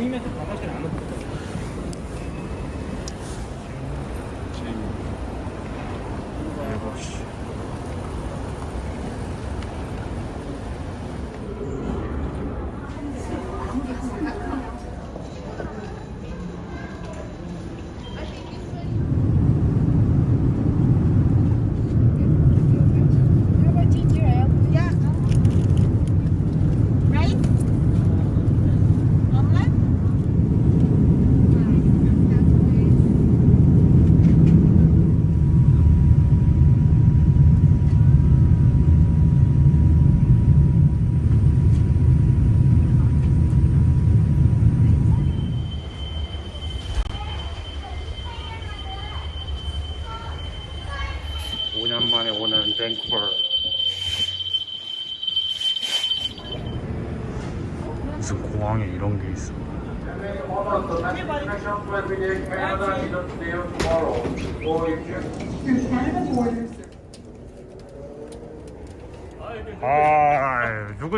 Ini.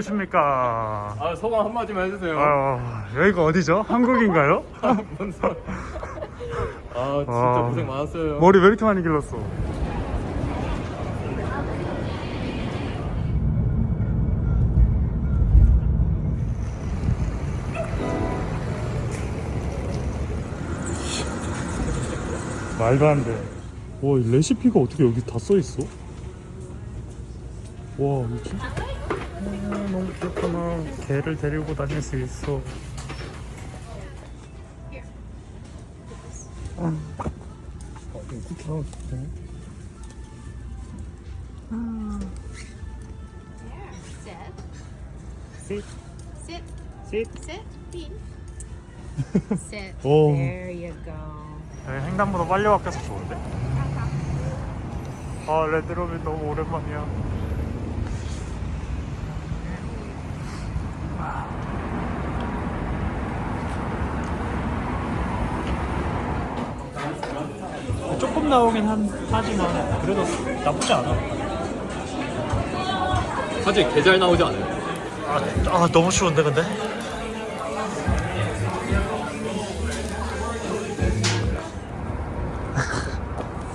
아 누구십니까 아 소감 한마디만 해주세요. 아유, 여기가 어디죠? 한국인가요? 뭔 소리. 아 진짜 아. 고생 많았어요. 머리 왜 이렇게 많이 길렀어? 말도 안 돼. 와, 이 레시피가 어떻게 여기 다 써 있어? 와, 이거 아, 너무 귀엽구나. 개를 데리고 다닐 수 있어. 아. 어, 이거 쿠키 하나 줄게. Yeah. Sit, Sit. Sit. sit. Sit. Bean. Sit. Oh. There you go. 네, 횡단보도 빨리 바뀌어서 좋은데? 아, 레드로빈 너무 오랜만이야. 나오긴 한, 하지만 그래도 나쁘지 않아. 사실 개잘 나오지 않아요? 아, 아 너무 추운데 근데?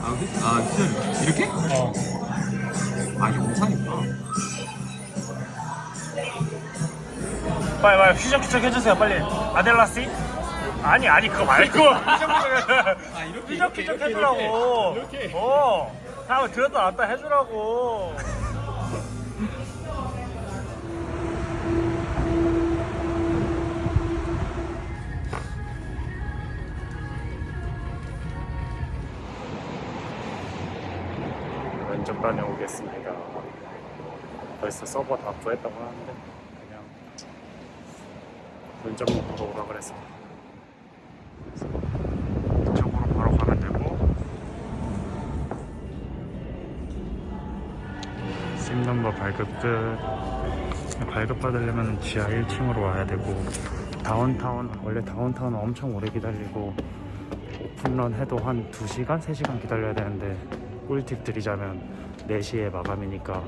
아, 휘- 아 휘- 이렇게? 어. 아 영상이구나. 빨리 빨리 휘적휘적 해주세요 빨리 아델라씨? 아니 아니 그거 말고. 아 이렇게 휘적휘적 이렇게, 해주라고 이렇게, 이렇게. 어. 다음에 들었다 놨다 해주라고. 면접 다녀오겠습니다. 벌써 서버 다 구했다고 하는데 그냥 면접만 보러 오라 그래 심 넘버 발급 끝 발급 받으려면 지하 1층으로 와야 되고 다운타운 원래 다운타운은 엄청 오래 기다리고 오픈런 해도 한 2시간? 3시간 기다려야 되는데 꿀팁 드리자면 4시에 마감이니까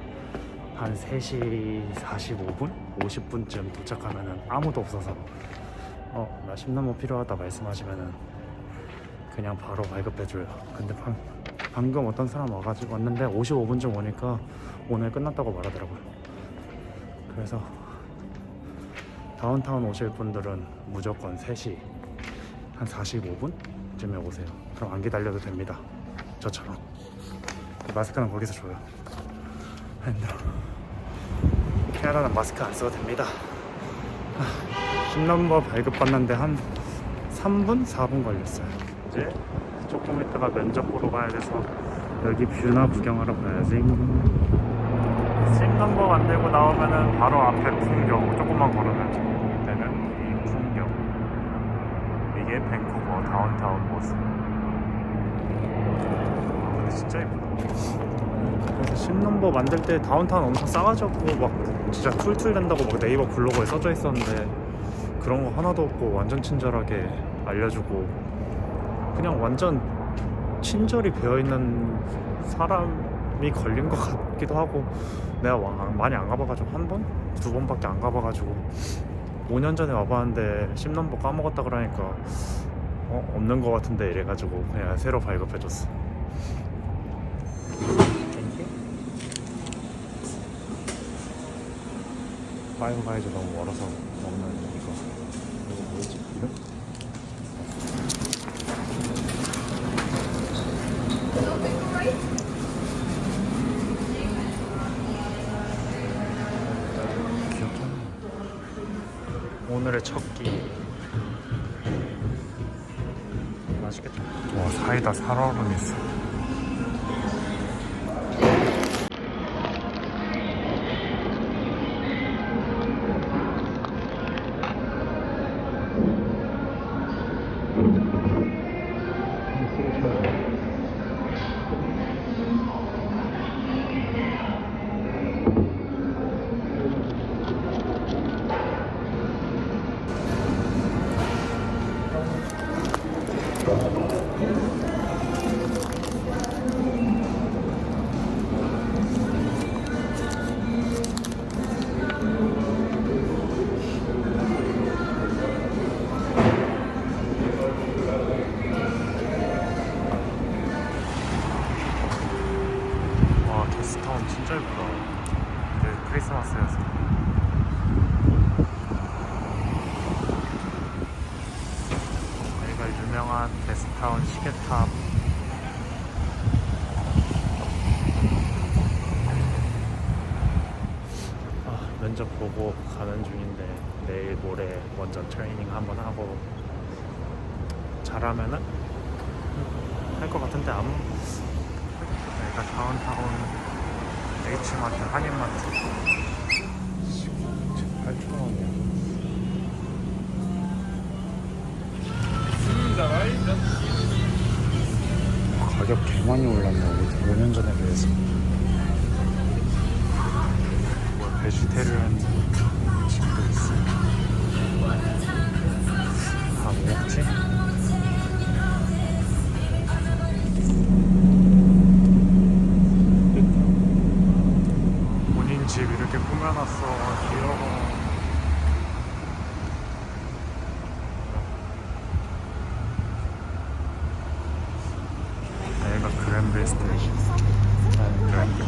한 3시 45분? 50분쯤 도착하면은 아무도 없어서 어, 나 심넘버 필요하다 말씀하시면은 그냥 바로 발급해줘요. 근데 방, 방금 어떤 사람 와가지고 왔는데 55분쯤 오니까 오늘 끝났다고 말하더라고요. 그래서 다운타운 오실 분들은 무조건 3시 한 45분쯤에 오세요. 그럼 안 기다려도 됩니다. 저처럼. 마스크는 거기서 줘요. 힘들어. 캐나다는 마스크 안 써도 됩니다. 신넘버 발급받는데 한 3분? 4분 걸렸어요. 이제 조금 있다가 면접 보러 가야 돼서 여기 뷰나 구경하러 가야지. 신넘버 만들고 나오면은 바로 앞에 풍경 조금만 걸으면 되는 이 풍경. 이게 밴쿠버 다운타운 모습. 아, 근데 진짜 예쁘다. 신넘버 만들 때 다운타운 엄청 싸가지고 막 진짜 툴툴 된다고 막 네이버 블로그에 써져 있었는데 그런 거 하나도 없고 완전 친절하게 알려주고 그냥 완전 친절히 배어있는 사람이 걸린 것 같기도 하고 내가 와- 많이 안 가봐가지고 한 번? 두 번밖에 안 가봐가지고 5년 전에 와봤는데 10넘버 까먹었다 그러니까 어 없는 거 같은데 이래가지고 그냥 새로 발급해줬어. 파이브 가이즈 너무 멀어서 먹는 이거 이거 뭐였지? 이름? 귀엽잖아. 오늘의 첫 끼. 맛있겠다. 와 사이다 살얼음 있어. 잘하면은 할 것 같은데 아무 여기가 다운타운 H마트 한인마트. 18,000원이야. 가격 개 많이 올랐네 5년 전에 비해서. 뭐 베지테리언 집도 있어. 아 뭐였지? 스테이션 아, 그랜빌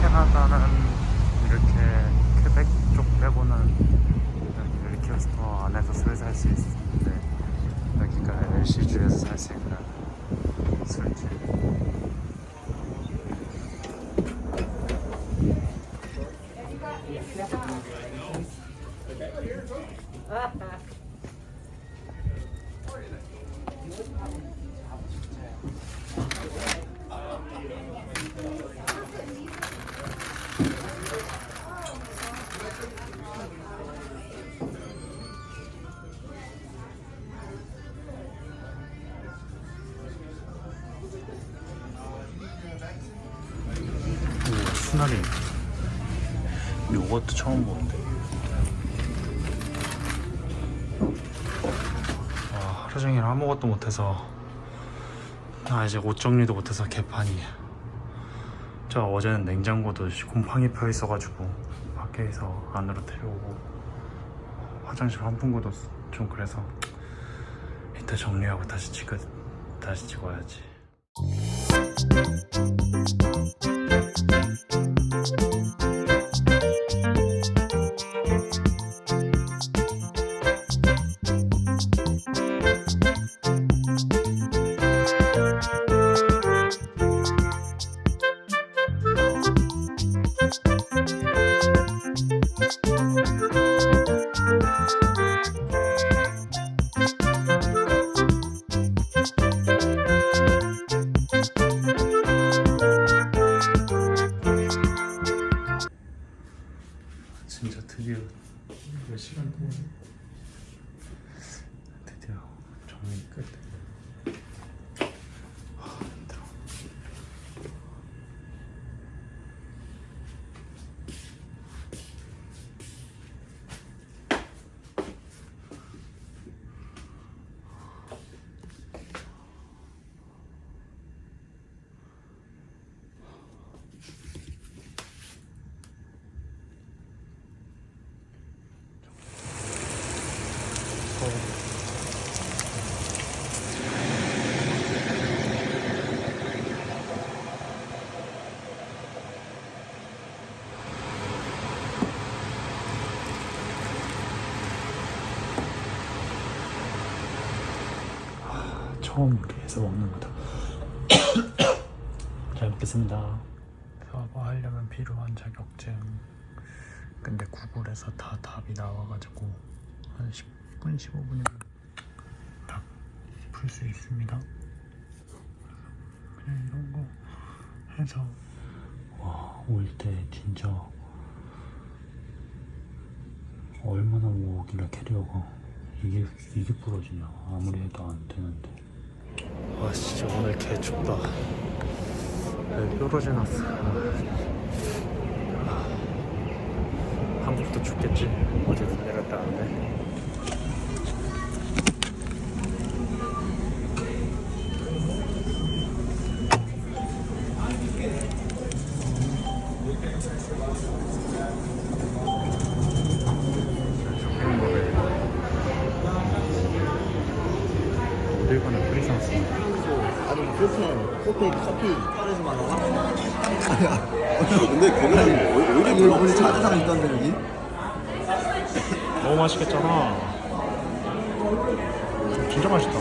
캐나다는 이렇게 퀘벡 쪽 빼고는 여기 리퀘스토어 안에서 술 살 수 있는데 여기가 LC주에서 살 수 있는 술집. 오, 수나리 요것도 처음 보는데. 와 하루 종일 아무것도 못해서 아 이제 옷 정리도 못해서 개판이야. 저 어제는 냉장고도 곰팡이 펴 있어가지고 밖에서 안으로 데려오고 화장실 환풍구도 좀 그래서 이따 정리하고 다시 찍어 다시 찍어야지 처음 이렇게 해서 먹는 거다. 잘 먹겠습니다. 사업을 하려면 필요한 자격증. 근데 구글에서 다 답이 나와가지고 한 10분, 15분이면 다풀수 있습니다. 그냥 이런 거 해서 와, 올 때 진짜 얼마나 무거길래 캐리어가 이게 이게 부러지냐 아무리 해도 안 되는데 와 진짜 오늘 개 춥다. 여기 뾰루지 났어. 한국도 춥겠지? 어제 눈 내렸다는데. 쇼핑몰에 어딜 가나 프리상스 아니 그렇게 커피 커피 파르지만 하나? 근데 거기 오히려 별로 우리 자주상 있던데 여기? 너무 맛있겠잖아. 진짜 맛있다.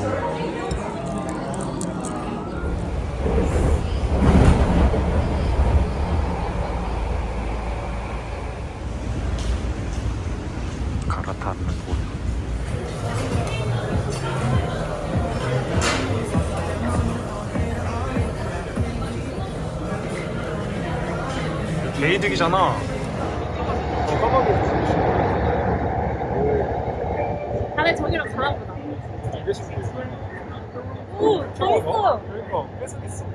게이득이잖아. 다들 저기로 가나 보다. 오, 저 있어. 그러니까 계속 있어. 야,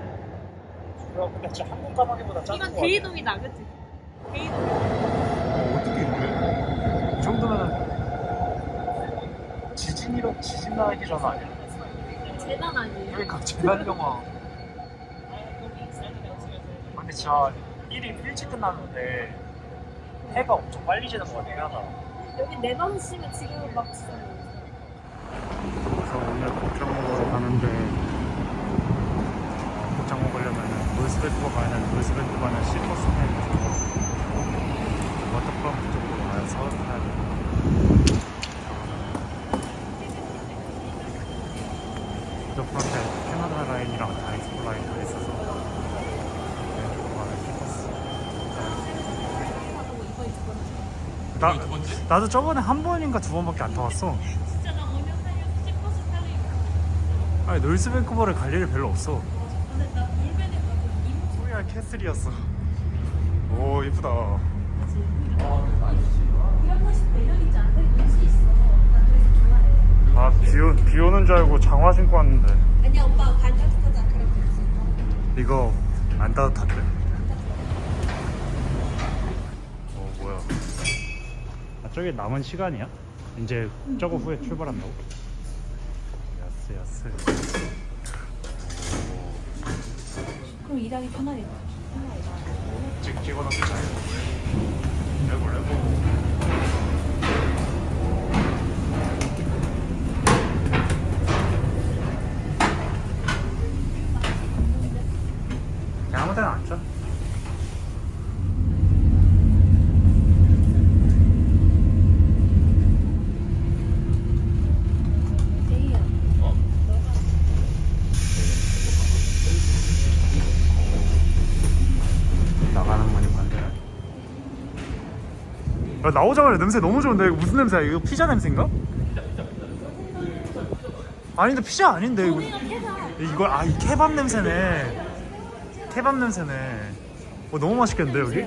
근데 진짜 한국 가방에보다 작은 이건 거 게이돔이다, 그치? 게이돔. 같아. 어떻게 이래? 이 정도면은 지진이로 지진 나기 전 아니야? 재난 아니에요? 그러니까 재난 영화. 근데 진짜 일이 일찍 끝났는데 해가 엄청 빨리 지는 것 같긴 하다. 여기 네 내방 씨면 지금 막 있어요. 그래서 오늘 곱창 먹으러 가는데 곱창 먹으려면 놀스베이커 가는 놀스베이커 가는 시터스 타임에서 워터프런트 쪽으로 와서 타야 돼. 워터프런트에 캐나다 라인이랑 다 익스플 라인 다 있어서 왼쪽으로 가는 시터스. 나, 나도 저번에 한 번인가 두 번밖에 안 타봤어. 진짜 나 5년 살려서 찌버스 타니까. 아니 놀스 밴쿠버를 갈 일이 별로 없어. 근데 나 물베네 가고 이모 캐슬이었어. 오 이쁘다. 이런 것이 매력 있지 않아? 눈치 있어. 나 그래서 좋아해. 아 비, 오- 비 오는 줄 알고 장화 신고 왔는데 아니야, 오빠 반 따뜻하다. 그럼 되지. 이거 안 따뜻한데? 어 뭐야? 아 저게 남은 시간이야? 이제 저거 후에 출발한다고? 야스 야스. 그럼 일하기 편하겠다. 찍 찍어놓기 잘. 레고 레고. 그냥 아무 데나 앉자. 데이야. 나가는 거니 반대야. 야, 나오자마자 냄새 너무 좋은데 이거 무슨 냄새야? 이거 피자 냄새인가? 아닌데 피자 아닌데 이거. 이걸 아 이 케밥 냄새네. 케밥 냄새네. 어 너무 맛있겠는데 여기?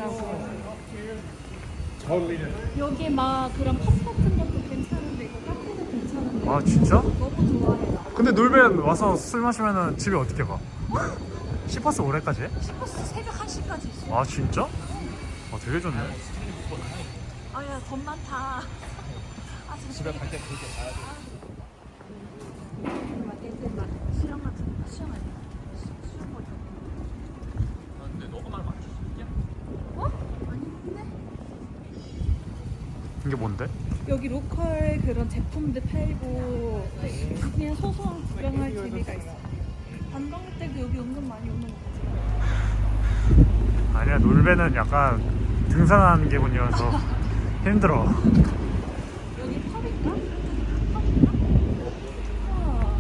여기 막 그런 팝 같은 것도 괜찮은데 이거 카페도 괜찮은데. 아 진짜? 너무 좋아해. 나. 근데 놀벤 와서 술 마시면은 집에 어떻게 가? 시퍼스 올해까지 해? 슈퍼스 새벽 1시까지 있어. 아 진짜? 아 되게 좋네. 돈 많다. 아, 집에 갈 때 그렇게 가야 돼. 막 애들 막 수영 같은 거 수영 아니야? 수- 수영 거 있잖아. 근데 너가 말 맞출 수 있냐? 어? 아닌데? 이게 뭔데? 여기 로컬 그런 제품들 팔고 그냥 소소한 구경할 재미가 있어. 관광 때도 여기 은근 많이 오는 거 같아. 아니야 놀배는 약간 등산하는 기분이어서 힘들어 여기 팝인가? 팝인가? 우와.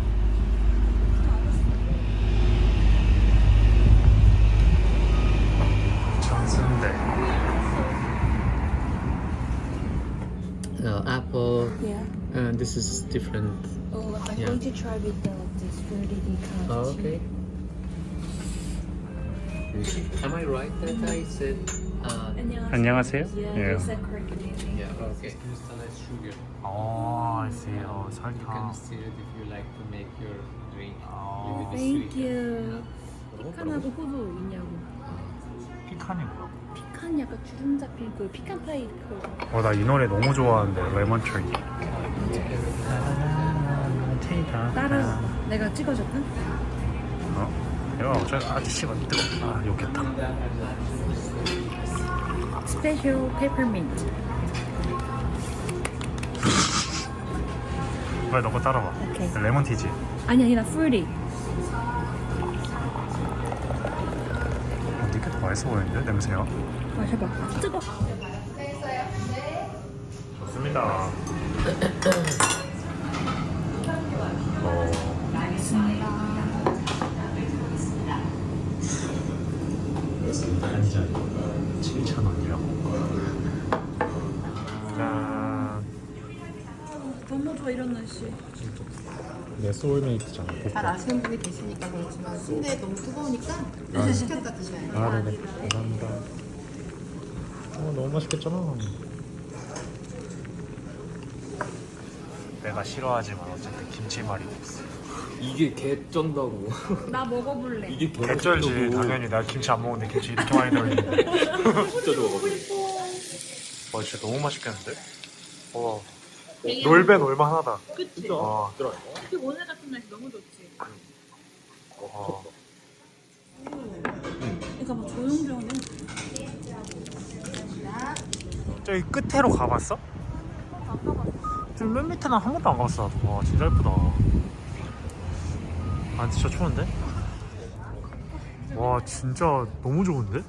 전순대 Uh, apple. Yeah. And this is different. Oh, I'm Yeah. going to try with the this fruity because. Oh, okay. Am I right that I said? Uh, 안녕하세요 Yeah, 예. I think. yeah. Okay. Crystallized sugar. 어 알세요 You can 설탕 stir it if you like to make your drink. Oh. Thank you. 피칸하고 호두 있냐고. 피칸이 뭐야? 피칸 약간 주름 잡힌 그 피칸 파이 그. 어 나 이 노래 너무 좋아하는데 레몬 트리 따라 내가 찍어줄까? 어? 이거 어차피 아저씨가 뜨거 아 욕했다 스페셜 페퍼민트. 빨리 너거 따라봐 오케이. 레몬티지 아니 아니라 fruity. 어, 이게 더 맛있어 보이는데 냄새가 마셔봐. 뜨거. 좋습니다 좋아 이런 날씨. 내 소울메이트잖아 잘 아시는 분이 계시니까 그렇지만 순대 너무 뜨거우니까 시켰다 드셔야 돼요. 아 네네 감사합니다 어 너무 맛있겠잖아 내가 싫어하지만 어쨌든 김치말이 없어 이게 개쩐다고. 나 먹어볼래. 이게 개 개쩔지 당연히 나 김치 안 먹는데 김치 이렇게 많이 들어있는데 진짜 좋아. 와 진짜 너무 맛있겠는데? 와 놀배 놀만하다 그치? 와, 특히 오늘 같은 날씨 너무 좋지. 와. 그러니까 막 조용조용해. 저기 끝으로 가봤어? 맨 밑에는 한 번도 안 가봤어 나도. 와 진짜 예쁘다 아 진짜 추운데? 와 진짜 너무 좋은데?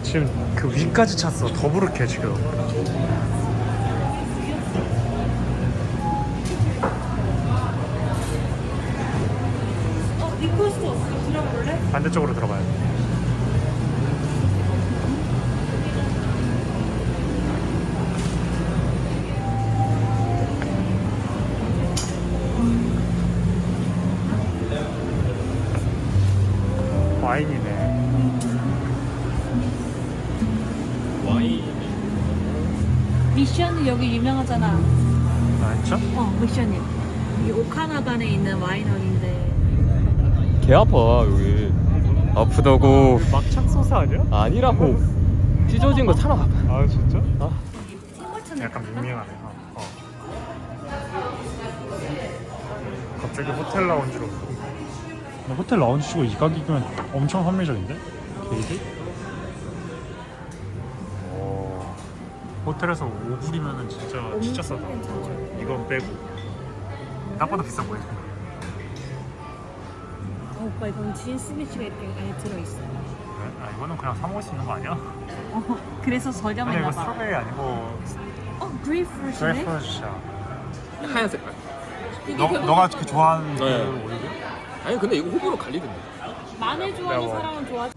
아 지금 그 위까지 찼어 더부룩해 지금 어, 없어. 들어볼래? 반대쪽으로 들어가야 돼 와인이네 여기 유명하잖아. 알죠? 어, 미션이. 이 오카나반에 있는 와이너리인데. 개 아파 여기. 아프다고. 막창 소스 아니야? 아니라고. 찢어진 거 사러 가봐. 아 진짜? 아. 약간 밍밍하네 어. 갑자기 호텔 라운지로 호텔 라운지 치고 이 가격이면 엄청 합리적인데? 게이지? 호텔에서 5불이면은 진짜 진짜 싸다 이건 빼고 딱 봐도 비싸 보이네 어, 오빠 이건 진 스미치가 이렇게 안에 들어있어. 아 이거는 그냥 사 먹을 수 있는 거 아니야? 어, 그래서 아니 이거 저렴했나 봐. 스트로베리 아니고 어, 그레이프루트네? 그래프루트야 하얀 색깔. 너, 너가 그 좋아하는 그 네. 오일이야? 아니 근데 이거 호불호 갈리던데. 마늘 좋아하는 매워. 사람은 좋아하지.